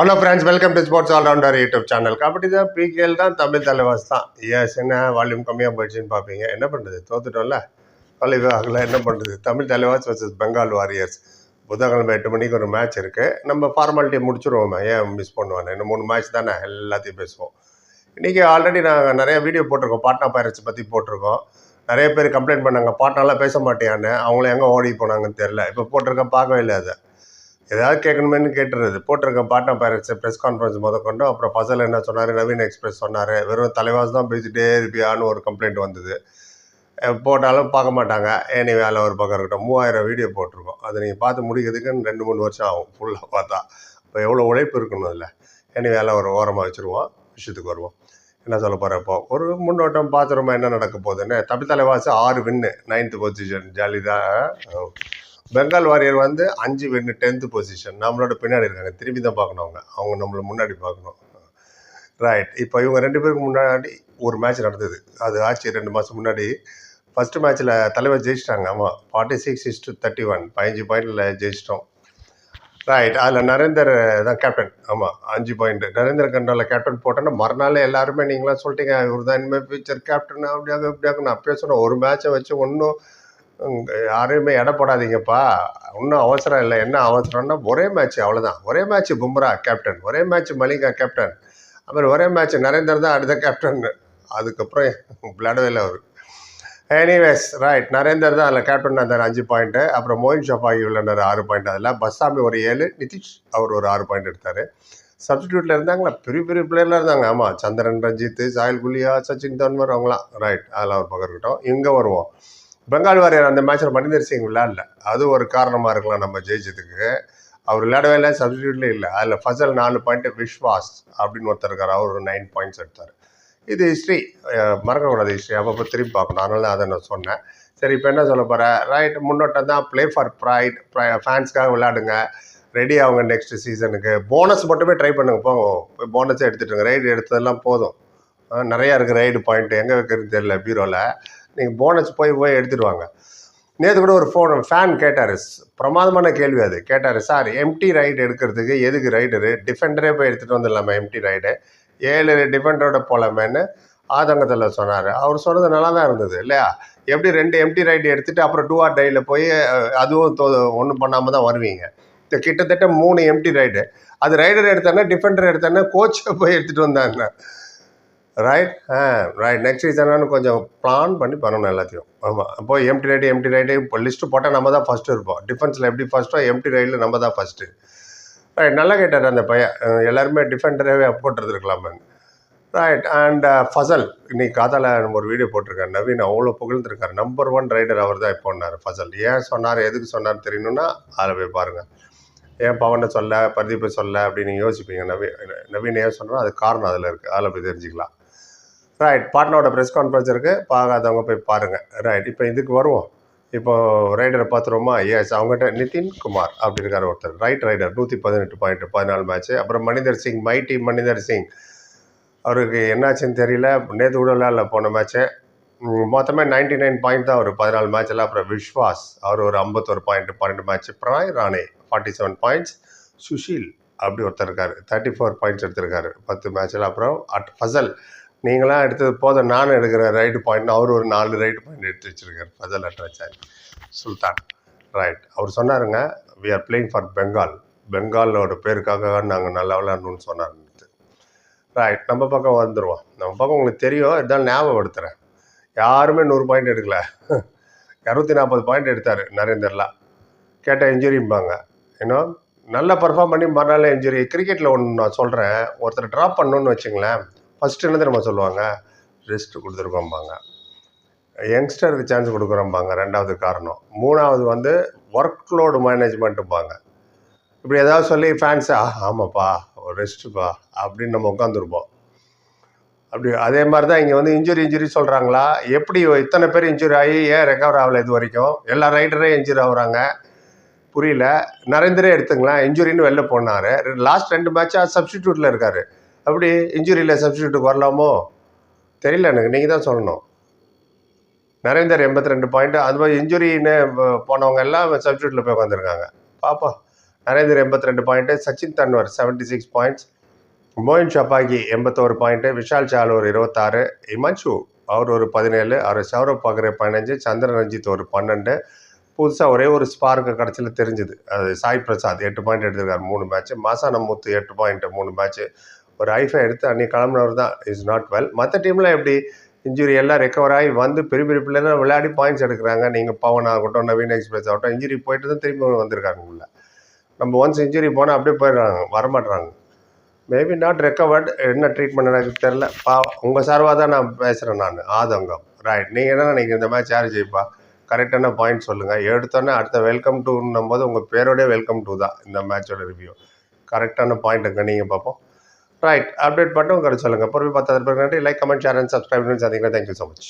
Hello friends welcome to sports all rounder YouTube channel kabaddi தான் PKL தான் தமிழ் தலைவாஸ் தான். S என்ன வால்யூம் கம்மியாக போயிடுச்சுன்னு பார்ப்பீங்க என்ன பண்ணுறது தோத்துட்டோம்ல? தொலைவு ஆகல என்ன பண்ணுறது Tamil Thalaivas versus Bengal warriors புதன்கிழமை எட்டு மணிக்கு ஒரு மேட்ச் இருக்குது நம்ம ஃபார்மாலிட்டியை முடிச்சுருவோமே? ஏன் மிஸ் பண்ணுவானே? இன்னும் மூணு மேட்ச் தானே? எல்லாத்தையும் பேசுவோம். இன்றைக்கி ஆல்ரெடி நாங்கள் நிறைய வீடியோ போட்டிருக்கோம். பாட்னா பைரட்ஸ் பற்றி போட்டிருக்கோம். நிறைய பேர் கம்ப்ளைண்ட் பண்ணாங்க. பாட்னாலாம் பேச மாட்டேன்னு அவங்களும் எங்கே ஓடி போனாங்கன்னு தெரில இப்போ போட்டிருக்கேன் பார்க்கவே இல்லை அதை. ஏதாவது கேட்கணுமேனு கேட்டுருது போட்டிருக்க பாட்னா பைரட்ஸ் ப்ரெஸ் கான்ஃபரன்ஸ் முத கொண்டு அப்புறம் பசல் என்ன சொன்னார் நவீன் எக்ஸ்பிரஸ் சொன்னார். வெறும் தலைவாஸ் தான் பேசிட்டே இருப்பியான்னு ஒரு கம்ப்ளைண்ட் வந்தது. போட்டாலும் பார்க்க மாட்டாங்க. ஏனி வேலை ஒரு பக்கம் இருக்கட்டும். மூவாயிரம் வீடியோ போட்டிருக்கோம். அதை நீங்கள் பார்த்து முடிக்கிறதுக்கு ரெண்டு மூணு வருஷம் ஆகும். ஃபுல்லாக பார்த்தா. இப்போ எவ்வளோ உழைப்பு இருக்கணும் இல்லை ஏனி வேலை ஒரு ஓரமாக வச்சுருவோம். விஷயத்துக்கு வருவோம். என்ன சொல்ல போகிறேன் இப்போ? ஒரு முன்னோட்டம் பார்த்துருமா என்ன நடக்க போகுதுன்னு தமிழ் தலைவாசி ஆறு வின்னு நைன்த்து பொசிஷன் ஜாலி தான் பெங்கால் வாரியர் வந்து அஞ்சு வின்னு டென்த்து பொசிஷன் நம்மளோட பின்னாடி இருக்காங்க. திரும்பி தான் பார்க்கணும் அவங்க. அவங்க நம்மளை முன்னாடி பார்க்கணும். ரைட் இப்போ இவங்க ரெண்டு பேருக்கு முன்னாடி ஒரு மேட்ச் நடந்தது. அது ஆச்சு ரெண்டு மாதம் முன்னாடி. ஃபஸ்ட்டு மேட்ச்சில் தலைவர் ஜெயிச்சிட்டாங்க. ஆமாம் forty six is to thirty one பதினஞ்சு பாயிண்டில் ஜெயிச்சிட்டோம். ரைட் அதில் நரேந்தர் தான் கேப்டன் ஆமாம் அஞ்சு பாயிண்ட் நரேந்தர் கண்டாவில் கேப்டன் போட்டோன்னா மறுநாள் எல்லாருமே நீங்களாம் சொல்லிட்டீங்க. இவர் தான் இனிமேல் ஃபியூச்சர் கேப்டன் அப்படியாக இப்படியாக நான் அப்பயே சொன்னேன். ஒரு மேட்சை வச்சு ஒன்றும் யாரையுமே எடை போடாதீங்கப்பா. ஒன்றும் அவசரம் இல்லை. என்ன அவசரம்னா ஒரே மேட்ச் அவ்வளோதான் ஒரே மேட்ச் பும்ரா கேப்டன் ஒரே மேட்ச் மலிங்கா கேப்டன் அப்புறம் ஒரே மேட்ச் நரேந்தர் தான் அடுத்த கேப்டன் அதுக்கப்புறம் விளையாடவே இல்லை அவர். எனிவேஸ் ரைட் நரேந்தர் தான் அதில் கேப்டன் இருந்தார் அஞ்சு பாயிண்ட்டு அப்புறம் மோயின் ஷபாகி விளையாண்டார் ஆறு பாயிண்ட் அதில் பஸ்ஸாமி ஒரு ஏழு நிதிஷ் அவர் ஒரு ஆறு பாயிண்ட் எடுத்தார். சப்ஸ்டியூட்டில் இருந்தாங்களா? பெரிய பெரிய பிளேயர்லாம் இருந்தாங்க. ஆமாம் சந்திரன் ரஞ்சித் சாயல் குலியா சச்சின் தன்வர் அவங்களாம். ரைட் அதெல்லாம் ஒரு பக்கம் இருக்கட்டும். இங்கே வருவோம். பெங்கால் வாரியர் அந்த மேட்ச்சில் மனிதர் சிங் விளையாடல. அது ஒரு காரணமாக இருக்கலாம் நம்ம ஜெயிச்சதுக்கு. அவர் விளையாடவே இல்லை சப்ஸ்டியூட்லேயும் இல்லை. அதில் ஃபசல் நாலு பாயிண்ட்டு விஸ்வாஸ் அப்படின்னு ஒருத்தர் இருக்கார். அவர் ஒரு நைன் பாயிண்ட்ஸ் எடுத்தார். இது ஹிஸ்ட்ரி மறக்கக்கூடாது ஹிஸ்ட்ரி அப்பப்போ திரும்பி பார்க்கணும். அதனால தான் அதை நான் சொன்னேன். சரி இப்போ என்ன சொல்ல போகிறேன் ரைட் முன்னோட்டம் தான். ப்ளே ஃபார் ப்ரைட் ஃபேன்ஸ்க்காக விளையாடுங்க. ரெடி ஆகுங்க நெக்ஸ்ட் சீசனுக்கு போனஸ் மட்டுமே ட்ரை பண்ணுங்க. போங்க. போய் போனஸே எடுத்துட்டுங்க. ரைடு எடுத்ததெல்லாம் போதும். நிறையா இருக்குது ரைடு பாயிண்ட் எங்கே வைக்கிறது தெரியல பீரோவில் நீங்கள் போனஸ் போய் போய் எடுத்துகிட்டு வாங்க நேற்று கூட ஒரு ஃபோன் ஃபேன் கேட்டார். பிரமாதமான கேள்வி அது. கேட்டார் சார் எம்டி ரைடு எடுக்கிறதுக்கு எதுக்கு ரைடரு டிஃபெண்டரே போய் எடுத்துகிட்டு வந்துடலாமா எம்டி ரைடு ஏழு டிஃபெண்டரோட போகலாமேன்னு ஆதங்கத்தில் சொன்னார். அவர் சொன்னது நல்லா தான் இருந்தது இல்லையா? எப்படி ரெண்டு எம்டி ரைடு எடுத்துகிட்டு அப்புறம் டூ ஆர் டையில் போய் அதுவும் தோ ஒன்றும் பண்ணாமல் தான் வருவீங்க? இந்த கிட்டத்தட்ட மூணு எம்டி ரைடு அது ரைடர் எடுத்தானே டிஃபெண்டர் எடுத்தானே கோச்சை போய் எடுத்துகிட்டு வந்தாங்க ரைட் ஆ ரைட் நெக்ஸ்ட் சீசனானு கொஞ்சம் பிளான் பண்ணி பண்ணணும் எல்லாத்தையும். ஆமாம் அப்போ எம்டி ரைடு எம்டி ரைடு இப்போ லிஸ்ட்டு போட்டால் நம்ம தான் ஃபஸ்ட்டு இருப்போம். டிஃபென்ஸில் எப்படி ஃபஸ்ட்டோ எம்டி ரைடில் நம்ம தான் ஃபஸ்ட்டு ரைட் நல்லா கேட்டார் அந்த பையன். அஹ் எல்லாருமே டிஃபெண்டரவே போட்டுருந்துருக்கலாமே. ரைட் அண்ட் ஃபசல் uh, இன்னைக்கு காதால நம்ம ஒரு வீடியோ போட்டிருக்காரு. நவீன் அவ்வளோ புகழ்ந்துருக்காரு. நம்பர் ஒன் ரைடர் அவர் தான் இப்போன்னார் ஃபசல் ஏன் சொன்னார்? எதுக்கு சொன்னார் தெரியணும்னா அதில் போய் பாருங்கள் ஏன் பவனை சொல்ல பர்தீப்பை சொல்ல அப்படின்னு நீங்கள் யோசிப்பீங்க நவீன் நவீன் ஏன் சொன்னால் அது காரணம் அதில் இருக்குது அதில் போய் தெரிஞ்சுக்கலாம். ரைட் பாட்னாவோட ப்ரெஸ் கான்ஃபரன்ஸ் இருக்குது பார்க்காதவங்க போய் பாருங்கள் ரைட் இப்போ இதுக்கு வருவோம். இப்போ ரைடரை பார்த்துருவோமா? எஸ் அவங்ககிட்ட நிதின் குமார் அப்படி இருக்கார் ஒருத்தர். ரைட் ரைடர் நூற்றி பதினெட்டு பாயிண்ட் பதினாலு மேட்ச்சு அப்புறம் மனிதர் சிங் மைட்டி மனிதர் சிங். அவருக்கு என்னாச்சுன்னு தெரியல. நேற்று கூட விளையாடல போன மேட்ச்சு மொத்தமே நைன்டி நைன் பாயிண்ட் தான் ஒரு பதினாலு மேட்ச்சில் அப்புறம் விஸ்வாஸ் அவர் ஒரு ஐம்பத்தொரு பாயிண்ட் பன்னெண்டு match பிராய் Rane forty seven points Sushil அப்படி ஒருத்தர் இருக்கார். தேர்ட்டி ஃபோர் பாயிண்ட்ஸ் எடுத்திருக்காரு. பத்து மேட்ச்சில் அப்புறம் அட் ஃபசல் நீங்களாம் எடுத்தது போதும். நானும் எடுக்கிற ரைடு பாயிண்ட் அவர் ஒரு நாலு ரைடு பாயிண்ட் எடுத்து வச்சிருக்காரு. ஃபதல் அட்ராச்சாரி சுல்தான் ரைட் அவர் சொன்னாருங்க we are playing for Bengal பெங்காலோட பேருக்காக நாங்கள் நல்லா விளையாடணும்னு சொன்னார். ரைட் நம்ம பக்கம் வந்துடுவோம் நம்ம பக்கம் உங்களுக்கு தெரியும். இருந்தாலும் ஞாபகப்படுத்துகிறேன் யாருமே நூறு பாயிண்ட் எடுக்கல. இரநூத்தி நாற்பது பாயிண்ட் எடுத்தார் நரேந்தர்லாம் கேட்டால் இன்ஜுரிம்பாங்க இன்னும் நல்லா பர்ஃபார்ம் பண்ணி மறுநாள் இன்ஜுரி கிரிக்கெட்டில் ஒன்று நான் சொல்கிறேன் ஒருத்தர் ட்ராப் பண்ணணுன்னு வச்சுங்களேன். ஃபஸ்ட்டு என்ன தெரியுமா சொல்லுவாங்க? ரெஸ்ட் கொடுத்துருக்கோம்பாங்க. யங்ஸ்டருக்கு சான்ஸ் கொடுக்குறோம்பாங்க ரெண்டாவது காரணம். மூணாவது வந்து ஒர்க் லோடு மேனேஜ்மெண்ட்டும்பாங்க இப்படி ஏதாவது சொல்லி ஃபேன்ஸா ஆமாப்பா ஒரு ரெஸ்ட்டுப்பா அப்படின்னு நம்ம உட்காந்துருப்போம் அப்படி அதே மாதிரி தான் இங்கே வந்து இன்ஜுரி இன்ஜுரி சொல்கிறாங்களா எப்படி இத்தனை பேர் இன்ஜுரி ஆகி ஏன் ரெக்கவர் ஆகலை இது வரைக்கும்? எல்லா ரைடரே இன்ஜுரி ஆகுறாங்க. புரியல. நரேந்திரே எடுத்துங்களேன் இன்ஜுரின்னு வெளில போனார். லாஸ்ட் ரெண்டு மேட்சாக சப்ஸ்டிடியூட்டில் இருக்கார். அப்படி இன்ஜுரியில் சப்ஸ்டியூட் வரலாமோ? தெரியல எனக்கு. நீங்கள் தான் சொல்லணும். நரேந்தர் எண்பத்தி ரெண்டு பாயிண்ட்டு அது மாதிரி இன்ஜுரின்னு போனவங்க எல்லாம் சப்ஸ்டியூட்டில் போய் உட்காந்துருக்காங்க பாப்பா நரேந்தர் எண்பத்தி ரெண்டு point Sachin Tanwar seventy six points Moein Shafaghi எண்பத்தோரு பாயிண்ட்டு விஷால் சால் ஒரு இருபத்தாறு இமான்ஷு அவர் ஒரு பதினேழு அவர் சௌரவ் பகரே பதினஞ்சு சந்திரன் ரஞ்சித் ஒரு பன்னெண்டு. புதுசாக ஒரே ஒரு ஸ்பார்க்கு கடைசியில் தெரிஞ்சுது. அது சாய் பிரசாத் எட்டு பாயிண்ட் எடுத்திருக்காரு மூணு மேட்ச் மாசான முத்து எட்டு பாயிண்ட் மூணு மேட்ச் ஒரு ஐஃபை எடுத்து அன்றைக்கி கிளம்புனவர் தான். இஸ் நாட் வெல் மற்ற டீமில் எப்படி? இன்ஜுரி எல்லாம் ரெக்கவர் ஆகி வந்து பெரிய பெரிய பிள்ளைலாம் விளையாடி பாயிண்ட்ஸ் எடுக்கிறாங்க. நீங்கள் பவன் ஆகட்டும் நவீன் எக்ஸ்பிரஸ் ஆகட்டும் இன்ஜுரி போயிட்டு தான் திரும்பி வந்திருக்காங்க உள்ள. நம்ம ஒன்ஸ் இன்ஜுரி போனால் அப்படியே போயிடுறாங்க. வரமாட்றாங்க. மேபி நாட் ரெக்கவர்டு என்ன ட்ரீட்மெண்ட் எனக்கு தெரில பா உங்கள் சார்பாக தான் நான் பேசுகிறேன் நான். ஆதங்கம். ரைட் நீங்கள் என்ன நினைக்கிறீங்க? இந்த மேட்ச் யார் ஜெயிப்பா? கரெக்டான பாயிண்ட் சொல்லுங்கள் எடுத்தோன்னே அடுத்த வெல்கம் டூன்னும் போது உங்கள் பேரோடய வெல்கம் டூ தான். இந்த மேட்சோட ரிவ்யூ கரெக்டான பாயிண்ட் எங்கே நீங்கள் பார்ப்போம். ரைட் அப்டேட் மட்டும் உங்களுக்கு சொல்லுங்கள் பொறுமை பார்த்து நன்றி. Like comment share and subscribe சந்திக்கிறேன். Thank you so much